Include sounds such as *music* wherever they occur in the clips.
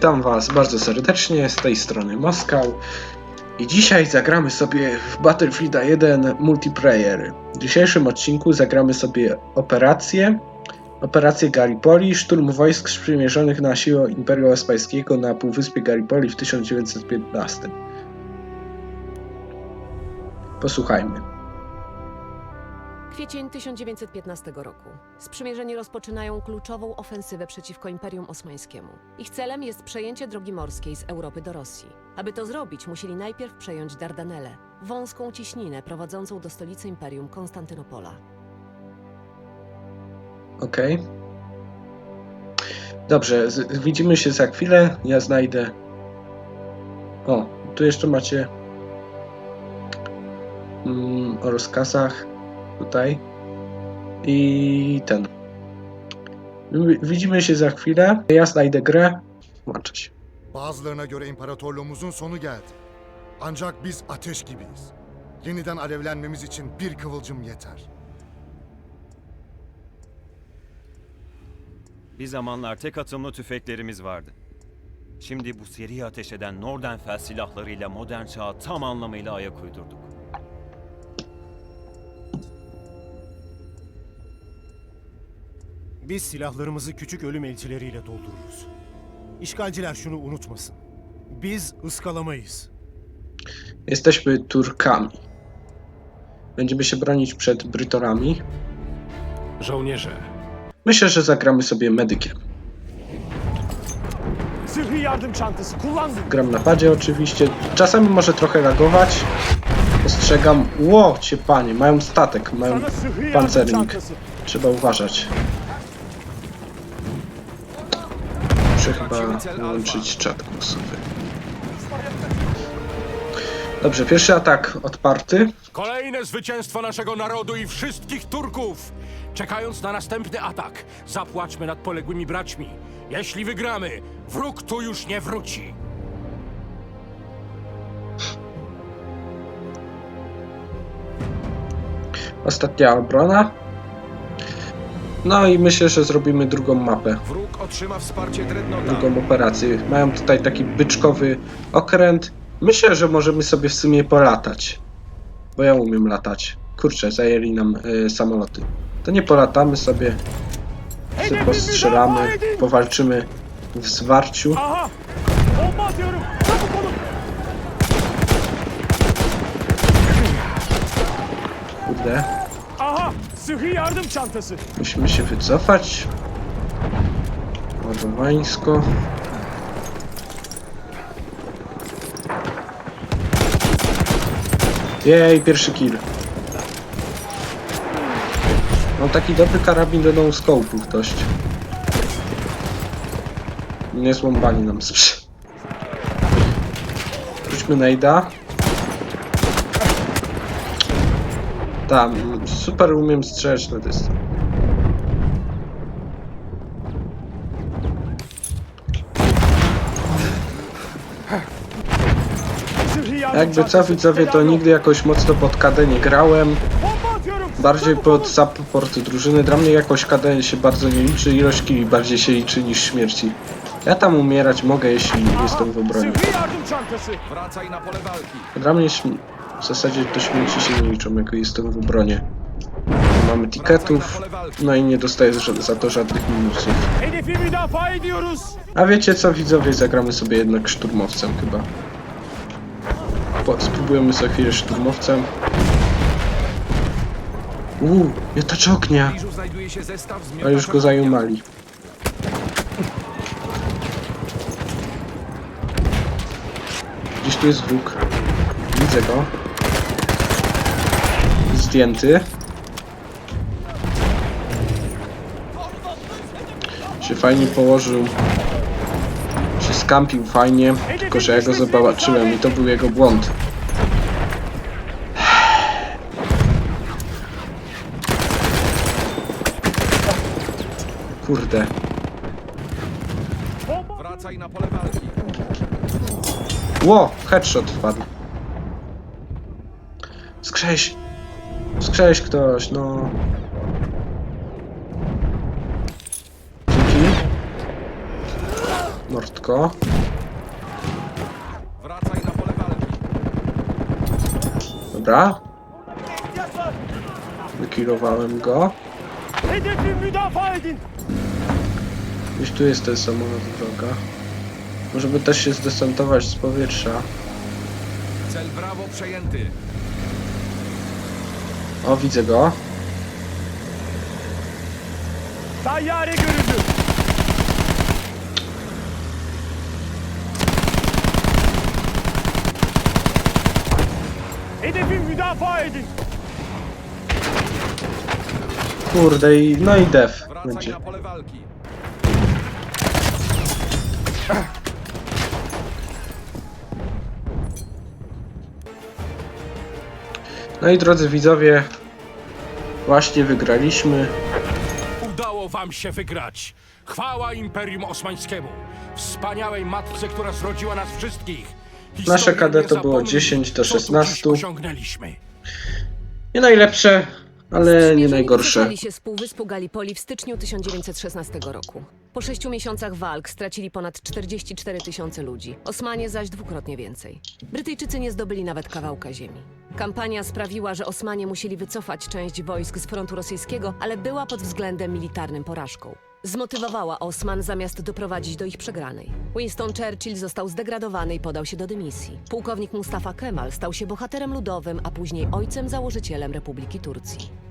Witam Was bardzo serdecznie, z tej strony Moskał. I dzisiaj zagramy sobie w Battlefield 1 multiplayer. W dzisiejszym odcinku zagramy sobie operację, operację Gallipoli, szturm wojsk sprzymierzonych na siłę Imperium Osmańskiego na Półwyspie Gallipoli w 1915. Posłuchajmy. Kwiecień 1915 roku. Sprzymierzeni rozpoczynają kluczową ofensywę przeciwko Imperium Osmańskiemu. Ich celem jest przejęcie drogi morskiej z Europy do Rosji. Aby to zrobić, musieli najpierw przejąć Dardanelle, wąską ciśninę prowadzącą do stolicy Imperium Konstantynopola. Okej. Dobrze, widzimy się za chwilę. Ja znajdę. O, tu jeszcze macie mm, o rozkazach tutaj. I ten. Wi- Widzimy się za chwilę. Ja znajdę grę. Włączę się. Bazılarına göre imparatorluğumuzun sonu geldi. Ancak biz ateş gibiyiz. Yeniden alevlenmemiz için bir kıvılcım yeter. Bir zamanlar tek atımlı tüfeklerimiz vardı. Şimdi bu seri ateş eden Nordenfell silahlarıyla modern çağa tam anlamıyla ayak uydurduk. Biz silahlarımızı küçük ölüm elçileriyle doldururuz. İşgalciler şunu unutmasın. Biz ıskalamayız. Jesteśmy Turkami. Będziemy się bronić przed Brytorami. Żołnierze, Myślę, że zagramy sobie medykiem. zırhlı yardım çantası kullandım. Gram na padzie oczywiście. Czasami może trochę lagować. Ostrzegam. Ło, cię panie, mają statek, mają Sana zırhlı yardım pancernik. çantası. Trzeba uważać. Muszę chyba włączyć czat głosowy. Dobrze, pierwszy atak odparty. Kolejne zwycięstwo naszego narodu i wszystkich Turków. Czekając na następny atak, zapłaczmy nad poległymi braćmi. Jeśli wygramy, wróg tu już nie wróci. Ostatnia obrona. No i myślę, że zrobimy drugą mapę. Wróg otrzyma wsparcie Dreadnoughta. drugą operację. Mają tutaj taki byczkowy okręt. Myślę, że możemy sobie w sumie polatać. Bo ja umiem latać. Kurczę, zajęli nam y, samoloty. To nie polatamy sobie. Sobie postrzelamy, powalczymy w zwarciu. Aha! Bomba atıyorum. Çabuk olun. Kurde, Musimy się wycofać. Ładowańsko. Jej, pierwszy kill. Mam taki dobry karabin do no-scope'ów dość. Nie złąbali nam sprze... *laughs* Rzućmy najda. Tam, super umiem strzelać na dystans. Jakby co çantası. widzowie, to nigdy jakoś mocno pod KD nie grałem. Bardziej pod support drużyny. Dla mnie jakoś KD się bardzo nie liczy, ilość killi bardziej się liczy niż śmierci. Ja tam umierać mogę, jeśli jestem w obronie. Dla mnie w zasadzie to śmierci się nie liczą, jak jestem w obronie. Nie mamy tiketów, no i nie dostaję za, za to żadnych minusów. A wiecie co, widzowie, zagramy sobie jednak szturmowcem chyba. Po, spróbujemy sobie chwilę szturmowcem. Uuu, miotacz ognia! A już go zajumali. Gdzieś tu jest wróg. Widzę go. Zdjęty. Się fajnie położył. Się skampił fajnie. Tylko, że ja go zobaczyłem i to był jego błąd. Kurde. Wracaj na pole walki. Ło, headshot wpadł. Skrześ cześć ktoś, no. Dzięki. Mordko. Wracaj na pole walki. Dobra. Wykilowałem go. Gdzieś tu jest ten samolot droga. Może by też się zdesantować z powietrza. Cel brawo przejęty. O, widzę go. Tayyare görüldü. Hedefi müdafaa edin. Kurde, i, no i def Wracaj będzie. na pole walki. No i drodzy widzowie, właśnie wygraliśmy. Udało wam się wygrać. Chwała Imperium Osmańskiemu. Wspaniałej matce, która zrodziła nas wszystkich. Historia Nasze KD to było zapomni, 10 do co tu dziś 16. osiągnęliśmy. Nie najlepsze, ale nie najgorsze. wycofali się z półwyspu Gallipoli w styczniu 1916 roku. Po sześciu miesiącach walk stracili ponad 44 tysiące ludzi, Osmanie zaś dwukrotnie więcej. Brytyjczycy nie zdobyli nawet kawałka ziemi. Kampania sprawiła, że Osmanie musieli wycofać część wojsk z frontu rosyjskiego, ale była pod względem militarnym porażką. Zmotywowała Osman zamiast doprowadzić do ich przegranej. Winston Churchill został zdegradowany i podał się do dymisji. Pułkownik Mustafa Kemal stał się bohaterem ludowym, a później ojcem założycielem Republiki Turcji.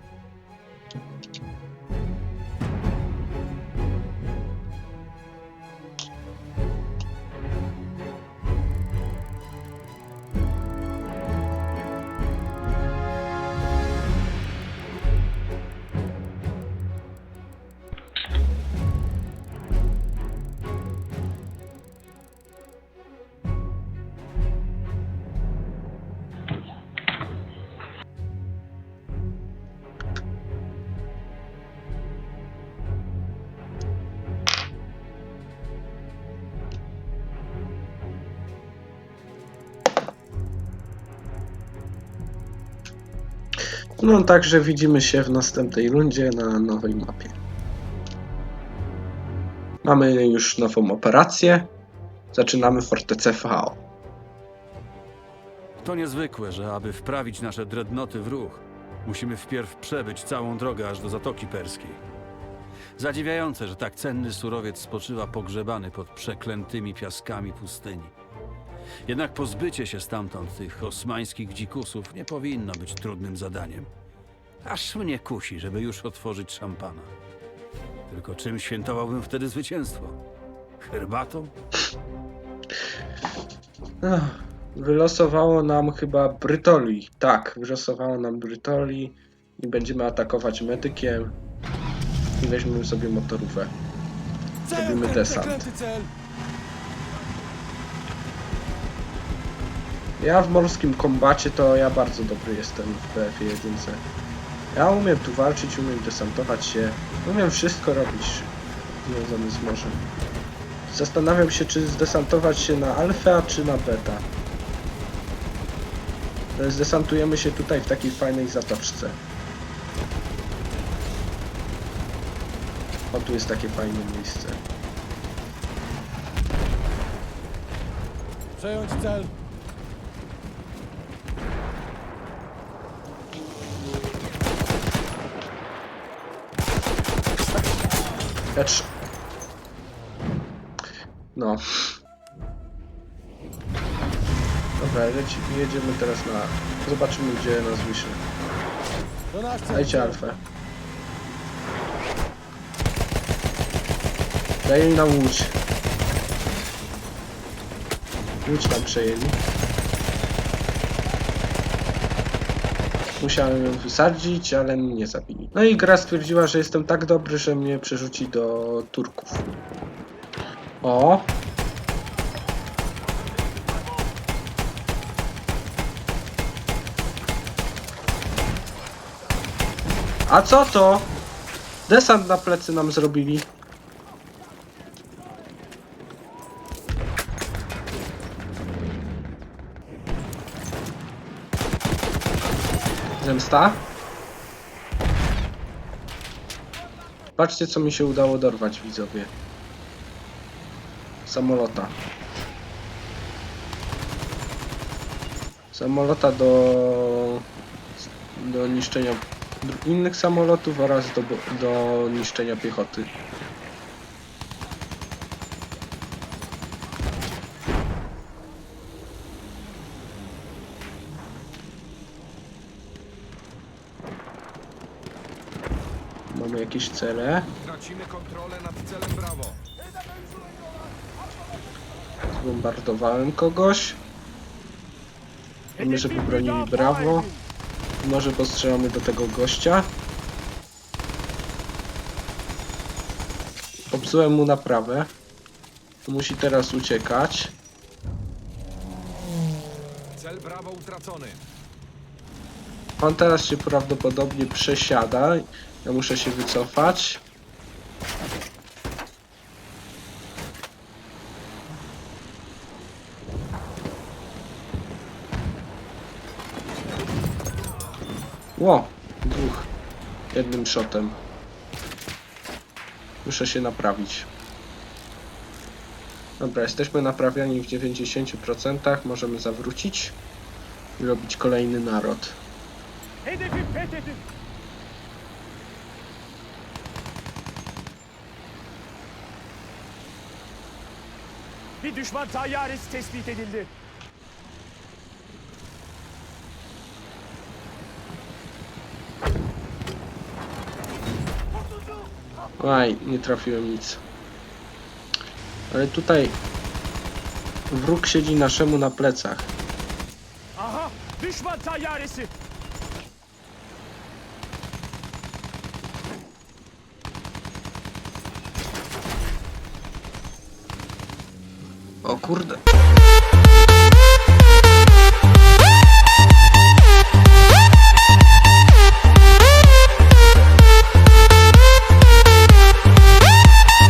No także widzimy się w następnej rundzie na nowej mapie. Mamy już nową operację. Zaczynamy fortecę VO. To niezwykłe, że aby wprawić nasze dreadnoty w ruch, musimy wpierw przebyć całą drogę aż do Zatoki Perskiej. Zadziwiające, że tak cenny surowiec spoczywa pogrzebany pod przeklętymi piaskami pustyni. Jednak pozbycie się stamtąd tych osmańskich dzikusów nie powinno być trudnym zadaniem. Aż mnie kusi, żeby już otworzyć szampana. Tylko czym świętowałbym wtedy zwycięstwo? Herbatą? Ach, Wylosowało nam chyba Brytoli. Tak, wylosowało nam Brytoli i będziemy atakować medykiem. I weźmiemy sobie motorówę. Zrobimy desant. Ja w morskim kombacie to ja bardzo dobry jestem w BF1. Ja umiem tu walczyć, umiem desantować się, umiem wszystko robić związane z morzem. Zastanawiam się, czy zdesantować się na alfa, czy na beta. Zdesantujemy się tutaj w takiej fajnej zatoczce. O, tu jest takie fajne miejsce. Przejąć cel. Lecz... No. Dobra, jedziemy teraz na... Zobaczymy, gdzie nas wyśle. Dajcie alfę. Daj nam łódź. Łódź nam przejęli. Musiałem ją wysadzić, ale mnie nie zabili. No i gra stwierdziła, że jestem tak dobry, że mnie przerzuci do Turków. O! A co to? Desant na plecy nam zrobili. Zemsta? Patrzcie, co mi się udało dorwać, widzowie. Samolota. samolota do, do niszczenia innych samolotów oraz do, do niszczenia piechoty. Mamy jakieś cele. Tracimy kontrolę nad celem Brawo. Zbombardowałem kogoś. Mamy, żeby bronili brawo. Może postrzelamy do tego gościa. Popsułem mu naprawę. Musi teraz uciekać. Cel Brawo utracony. On teraz się prawdopodobnie przesiada. Ja muszę się wycofać. Ło, dwóch. Jednym shotem. Muszę się naprawić. Dobra, jesteśmy naprawiani w 90%. Możemy zawrócić i robić kolejny naród. Hedefi fethedin. Bir düşman tayyaresi tespit edildi. Aj, nie trafiłem nic. Ale tutaj wróg siedzi naszemu na plecach. Aha, düşman tayyaresi. Kurde.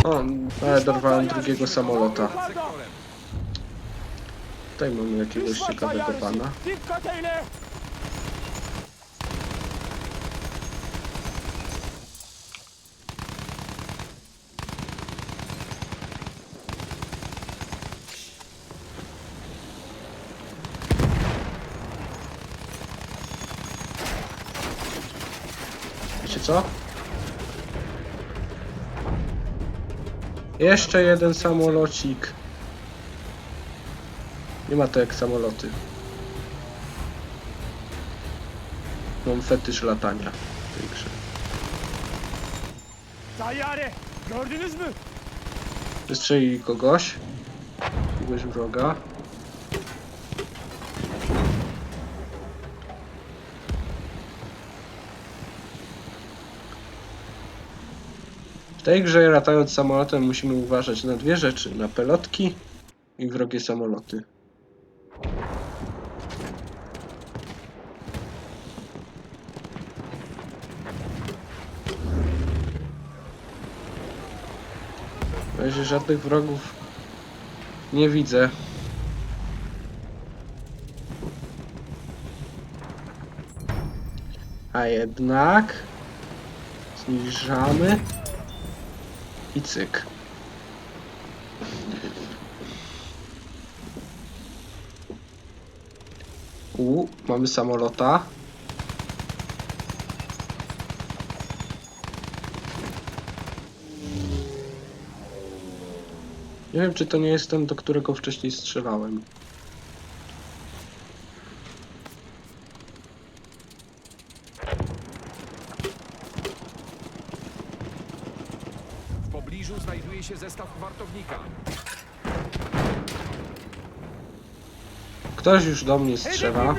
O, ale dorwałem drugiego samolota. Tutaj mamy jakiegoś ciekawego pana. Wiecie co? Jeszcze jeden samolocik. Nie ma to jak samoloty. Mam fetysz latania w tej grze. Tayyare, gördünüz mü? Wystrzelili kogoś. Jakiegoś wroga. W tej grze latając samolotem musimy uważać na dwie rzeczy. Na pelotki i wrogie samoloty. Na razie żadnych wrogów nie widzę. A jednak zniżamy i cyk. U, mamy samolota. Nie wiem, czy to nie jest ten, do którego wcześniej strzelałem. W pobliżu znajduje się zestaw wartownika. Ktoś już do mnie strzela.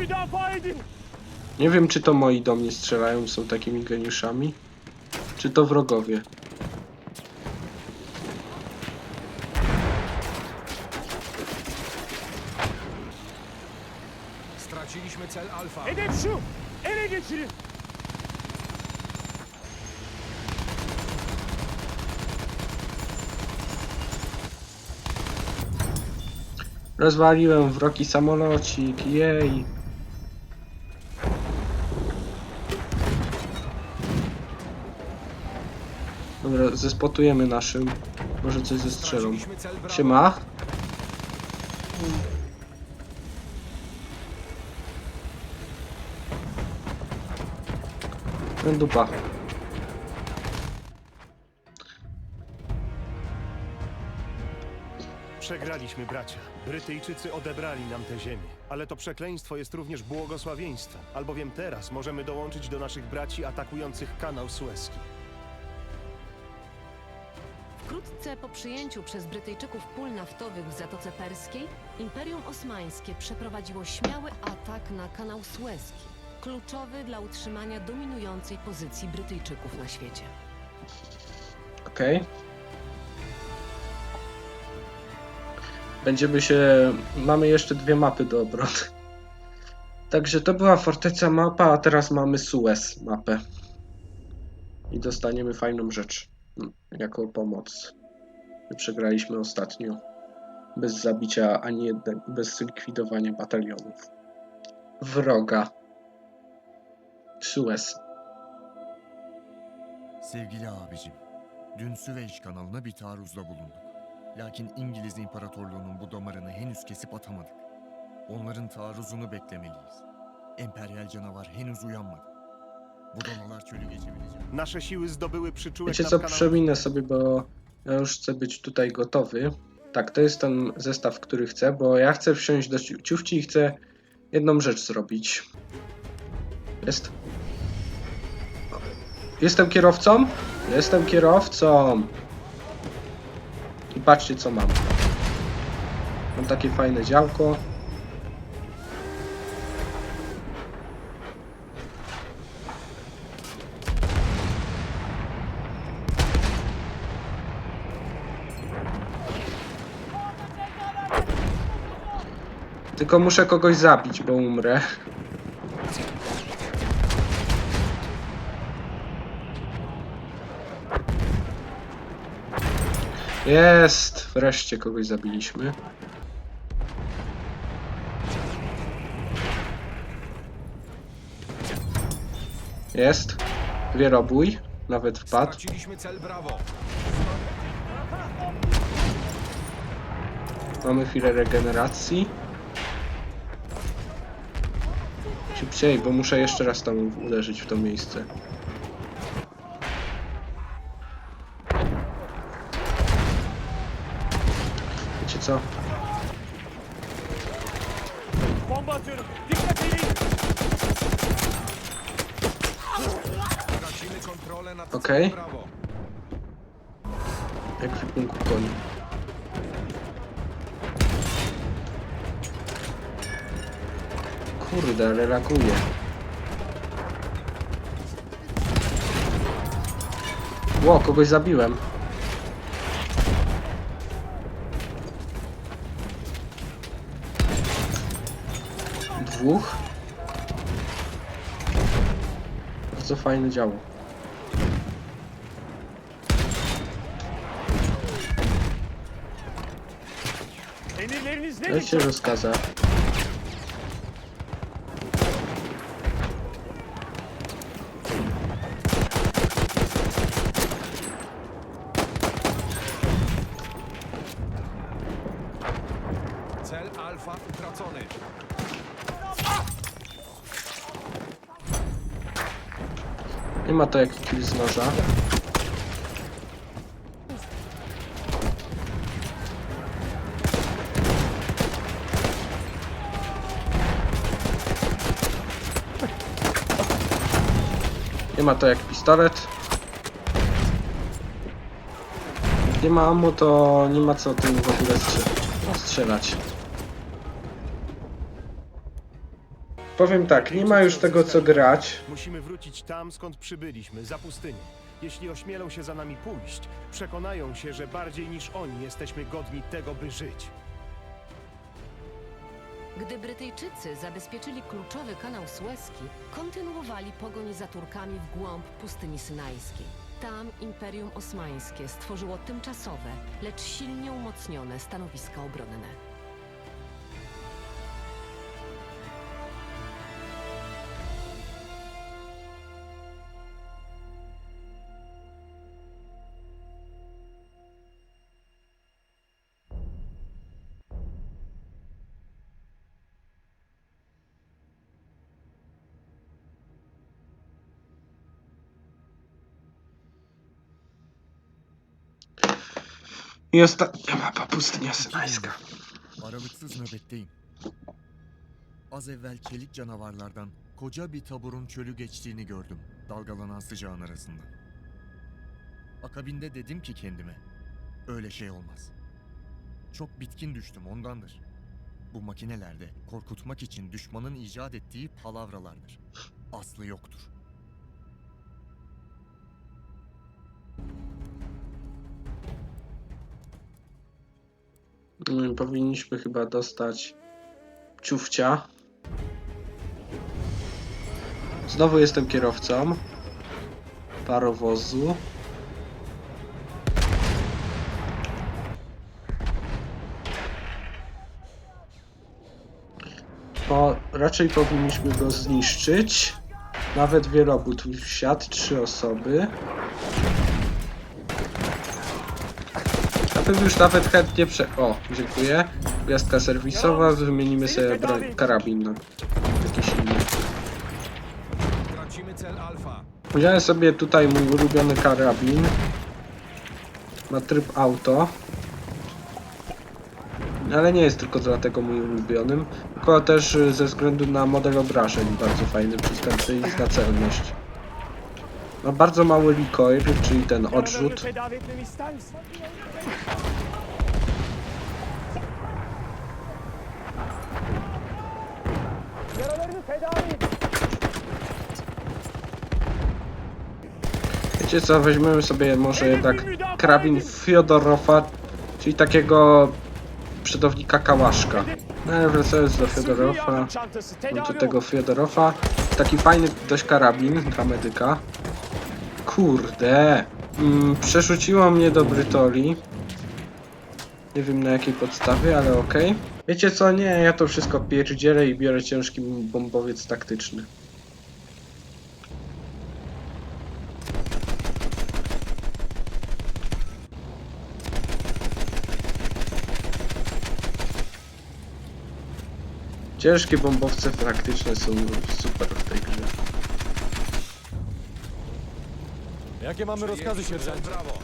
Nie wiem, czy to moi do mnie strzelają, są takimi geniuszami, czy to wrogowie. Straciliśmy cel Alfa. Rozwaliłem wroki samolocik, jej. Dobra, zespotujemy naszym. Może coś zestrzelą. Siema. No dupa. Przegraliśmy, bracia. Brytyjczycy odebrali nam tę ziemię. Ale to przekleństwo jest również błogosławieństwem, albowiem teraz możemy dołączyć do naszych braci atakujących kanał Suezki. Wkrótce po przyjęciu przez Brytyjczyków pól naftowych w Zatoce Perskiej, Imperium Osmańskie przeprowadziło śmiały atak na kanał Suezki, kluczowy dla utrzymania dominującej pozycji Brytyjczyków na świecie. Okej. Będziemy się. Mamy jeszcze dwie mapy do obrony. Także to była forteca mapa, a teraz mamy Suez mapę. I dostaniemy fajną rzecz. mm, Jako pomoc. My Przegraliśmy ostatnio. Bez zabicia ani jednego, bez likwidowania batalionów. Wroga. Suez. Sevgili abicim, dün Süveyş kanalına bir taarruzda bulunduk. Lakin İngiliz İmparatorluğu'nun bu damarını henüz kesip atamadık. Onların taarruzunu beklemeliyiz. Emperyal canavar henüz uyanmadı. Bu danalar çölü geçebilecek. Nasze siły zdobyły przyczółek Wiecie nad co, kanałem... przeminę sobie, bo ja już chcę być tutaj gotowy. Tak, to jest ten zestaw, który chcę, bo ja chcę wsiąść do ciu- ciufci i chcę jedną rzecz zrobić. Jest. Jestem kierowcą? Jestem kierowcą. I patrzcie co mam. Mam takie fajne działko. Tylko muszę kogoś zabić, bo umrę. Jest! Wreszcie kogoś zabiliśmy. Jest. Wierobój. Nawet wpadł. Straciliśmy cel Brawo. Mamy chwilę regeneracji. Szybciej, bo muszę jeszcze raz tam uderzyć w to miejsce. Co? Bomba atıyorum. Dikkat edin. Tracimy kontrolę nad Okej. Brawo. Ekwipunku koni. Kurde, ale laguje. Ło, kogoś zabiłem. Dwóch. Bardzo fajne działo. Dajcie rozkaza. Cel Alfa utracony. Jak kill z noża. Nie ma to jak pistolet. Nie ma ammo, to nie ma co tym w ogóle strze- strzelać. Powiem tak, nie ma już tego co grać. Musimy wrócić tam, skąd przybyliśmy, za pustynię. Jeśli ośmielą się za nami pójść, przekonają się, że bardziej niż oni jesteśmy godni tego, by żyć. Gdy Brytyjczycy zabezpieczyli kluczowy kanał Suezki, kontynuowali pogoń za Turkami w głąb pustyni synajskiej. Tam Imperium Osmańskie stworzyło tymczasowe, lecz silnie umocnione stanowiska obronne. I ostatnia mapa pustynia synajska. Aralıksız nöbetteyim. Az evvel çelik canavarlardan koca bir taburun çölü geçtiğini gördüm dalgalanan sıcağın arasında. Akabinde dedim ki kendime, öyle şey olmaz. Çok bitkin düştüm ondandır. Bu makinelerde korkutmak için düşmanın icat ettiği palavralardır. Aslı yoktur. Powinniśmy chyba dostać ciufcia. Znowu jestem kierowcą parowozu. O, raczej powinniśmy go zniszczyć. Nawet wielobód wsiadł, trzy osoby. Już nawet chętnie prze... O, dziękuję. Gwiazdka serwisowa, wymienimy sobie broń, karabin na jakiś inny. Tracimy cel Alfa. Wziąłem sobie tutaj mój ulubiony karabin. Ma tryb auto. Ale nie jest tylko dlatego mój ulubionym, tylko też y, ze względu na model obrażeń bardzo fajny, przystępny i na celność. Ma bardzo mały recoil, czyli ten odrzut. Wiecie co, weźmiemy sobie może jednak karabin Fiodorowa, czyli takiego przodownika Kałaszka. No wracając do Fiodorowa, do tego Fiodorowa, taki fajny dość karabin dla medyka. Kurde, mm, przerzuciło mnie do Brytoli. Nie wiem na jakiej podstawie, ale okej. Wiecie co, nie, ja to wszystko pierdzielę i biorę ciężki bombowiec taktyczny. Ciężkie bombowce praktyczne są super w tej grze. Jakie mamy rozkazy, sierżancie? Brawo.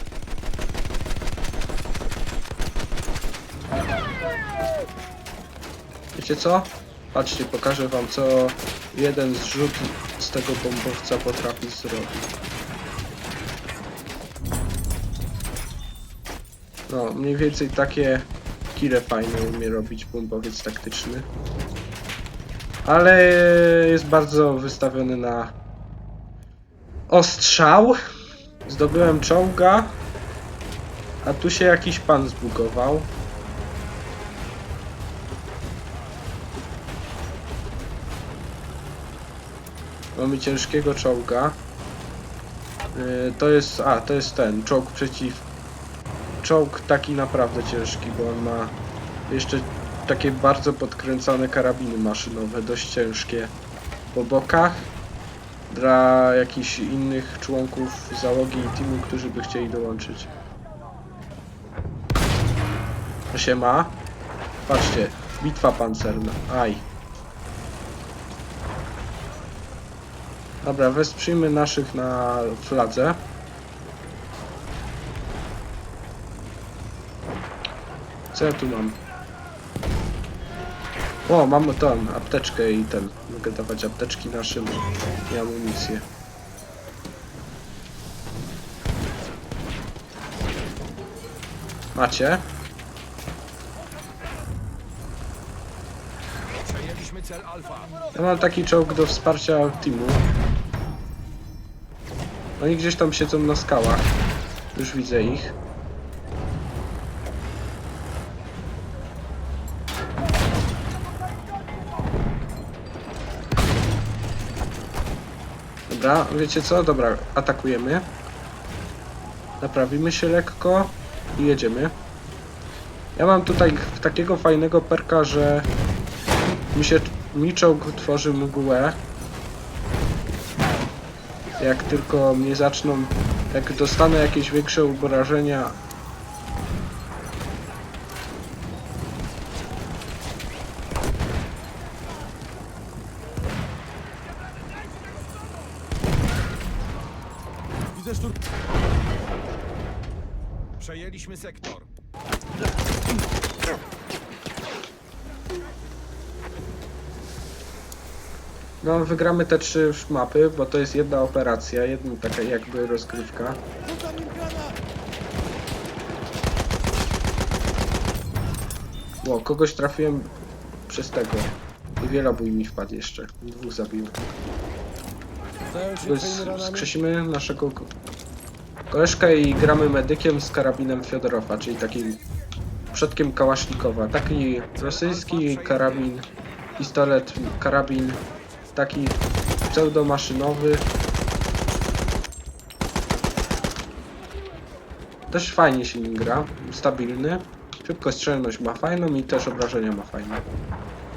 Wiecie co? Patrzcie, pokażę wam co jeden zrzut z tego bombowca potrafi zrobić. No, mniej więcej takie kile fajne umie robić bombowiec taktyczny. Ale jest bardzo wystawiony na ostrzał. Zdobyłem czołga. A tu się jakiś pan zbugował. Mamy ciężkiego czołga. Yy, to jest. A, to jest ten, czołg przeciw. Czołg taki naprawdę ciężki, bo on ma jeszcze takie bardzo podkręcane karabiny maszynowe, dość ciężkie po bokach. Dla jakichś innych członków załogi i teamu, którzy by chcieli dołączyć. To się ma. Patrzcie, bitwa pancerna. Aj. Dobra, wesprzyjmy naszych na fladze. Co ja tu mam? O, mamy tam apteczkę i ten. Mogę dawać apteczki naszym i amunicję. Macie? Ja mam taki czołg do wsparcia teamu. Oni gdzieś tam siedzą na skałach. Już widzę ich. Dobra, wiecie co? Dobra, atakujemy. Naprawimy się lekko i jedziemy. Ja mam tutaj takiego fajnego perka, że mi się mi tworzy mgłę. Jak tylko mnie zaczną, jak dostanę jakieś większe obrażenia. Widzę sztur... Przejęliśmy sektor. No, wygramy te trzy mapy, bo to jest jedna operacja, jedna taka jakby rozgrywka. Ło, kogoś trafiłem przez tego. I wielobój mi wpadł jeszcze. Dwóch zabiłem. Skrzesimy naszego ko- koleżkę i gramy medykiem z karabinem Fiodorowa, czyli takim przodkiem Kałasznikowa. Taki rosyjski karabin, pistolet, karabin, taki pseudomaszynowy. Też fajnie się nim gra, stabilny. Szybkostrzelność ma fajną i też obrażenia ma fajne.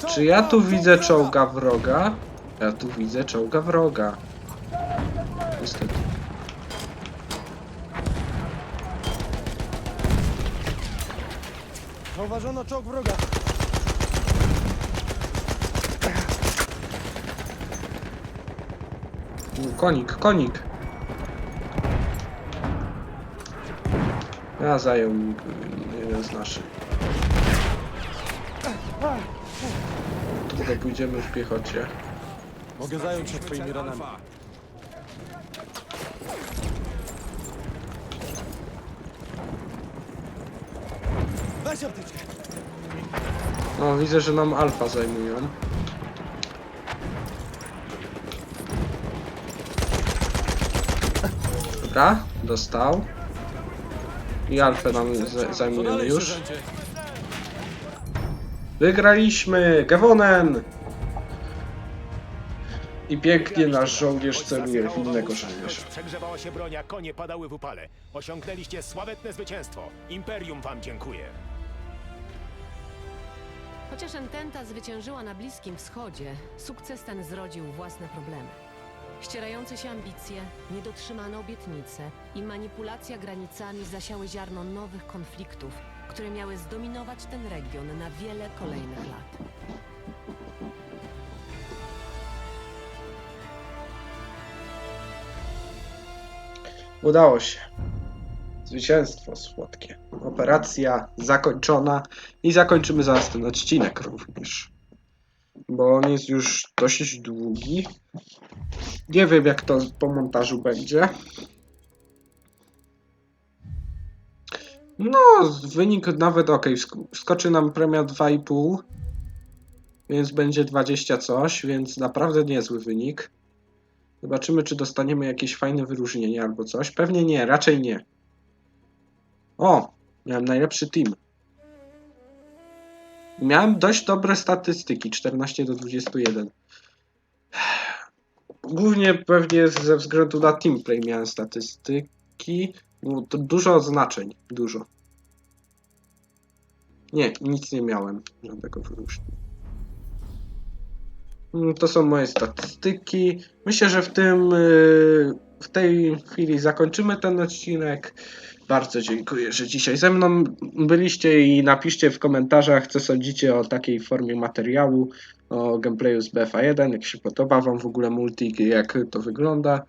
Czy ja tu widzę czołga wroga? Ja tu widzę czołga wroga. Niestety. Zauważono czołg wroga. Konik, konik. Ja zajął mi y, jeden z naszych. Tylko pójdziemy w piechocie. Mogę zająć się twoimi ranami. Alfa. Weź apteczkę. No, widzę, że nam alfa zajmują. Dobra, dostał. I alfę nam zajmujemy już. Wygraliśmy! Gewonen! I pięknie nasz żołnierz celuje w innego żołnierza. Przegrzewała się broń, a konie padały w upale. Osiągnęliście sławetne zwycięstwo. Imperium wam dziękuję. Chociaż Ententa zwyciężyła na Bliskim Wschodzie, sukces ten zrodził własne problemy. Ścierające się ambicje, niedotrzymane obietnice i manipulacja granicami zasiały ziarno nowych konfliktów, które miały zdominować ten region na wiele kolejnych lat. Udało się. Zwycięstwo słodkie. Operacja zakończona i zakończymy zaraz ten odcinek również. Bo on jest już dosyć długi. Nie wiem jak to po montażu będzie. No, wynik nawet ok. Skoczy nam premia 2,5. Więc będzie 20 coś, więc naprawdę niezły wynik. Zobaczymy, czy dostaniemy jakieś fajne wyróżnienie albo coś. Pewnie nie, raczej nie. O, miałem najlepszy team. Miałem dość dobre statystyki, 14 do 21. Głównie pewnie ze względu na teamplay miałem statystyki. Było to dużo oznaczeń, dużo. Nie, nic nie miałem, żadnego wyróżnienia. Mm, To są moje statystyki. Myślę, że w tym yy, w tej chwili zakończymy ten odcinek. Bardzo dziękuję, że dzisiaj ze mną byliście i napiszcie w komentarzach, co sądzicie o takiej formie materiału, o gameplayu z BFA1, jak się podoba Wam w ogóle multi, jak to wygląda.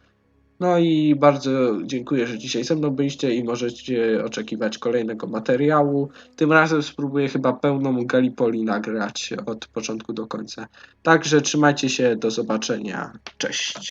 No i bardzo dziękuję, że dzisiaj ze mną byliście i możecie oczekiwać kolejnego materiału. Tym razem spróbuję chyba pełną Gallipoli nagrać od początku do końca. Także trzymajcie się, do zobaczenia. Cześć.